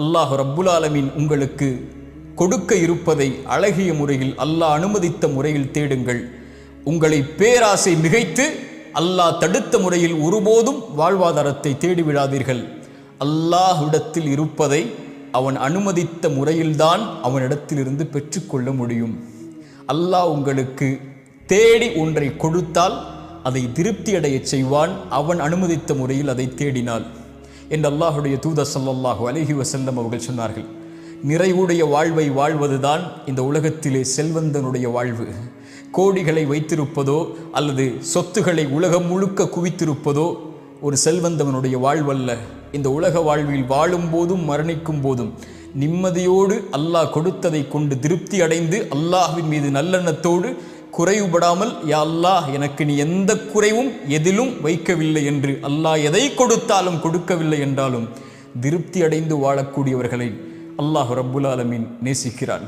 அல்லாஹ் ரப்புல் ஆலமீன் உங்களுக்கு கொடுக்க இருப்பதை அழகிய முறையில் அல்லாஹ் அனுமதித்த முறையில் தேடுங்கள். உங்களை பேராசை மிகைத்து அல்லாஹ் தடுத்த முறையில் ஒருபோதும் வாழ்வாதாரத்தை தேடிவிடாதீர்கள். அல்லாஹ்விடத்தில் இருப்பதை அவன் அனுமதித்த முறையில்தான் அவனிடத்திலிருந்து பெற்றுக்கொள்ள முடியும். அல்லாஹ் உங்களுக்கு தேடி ஒன்றை கொடுத்தால் அதை திருப்தியடையச் செய்வான். அவன் அனுமதித்த முறையில் அதை தேடினாள் என்று அல்லாஹுடைய தூத சல்லாஹு அலஹி வசல்லம் அவர்கள் சொன்னார்கள். நிறைவுடைய வாழ்வை வாழ்வதுதான் இந்த உலகத்திலே செல்வந்தனுடைய வாழ்வு. கோடிகளை வைத்திருப்பதோ அல்லது சொத்துக்களை உலகம் முழுக்க குவித்திருப்பதோ ஒரு செல்வந்தவனுடைய வாழ்வல்ல. இந்த உலக வாழ்வில் வாழும் போதும் மரணிக்கும் போதும் நிம்மதியோடு அல்லாஹ் கொடுத்ததை கொண்டு திருப்தி அடைந்து அல்லாஹின் மீது நல்லெண்ணத்தோடு குறைவுபடாமல் யா அல்லாஹ் எனக்கு நீ எந்த குறைவும் எதிலும் வைக்கவில்லை என்று அல்லாஹ் எதை கொடுத்தாலும் கொடுக்கவில்லை என்றாலும் திருப்தி அடைந்து வாழக்கூடியவர்களை அல்லாஹ் ரப்புல் ஆலமீன் நேசிக்கிறான்.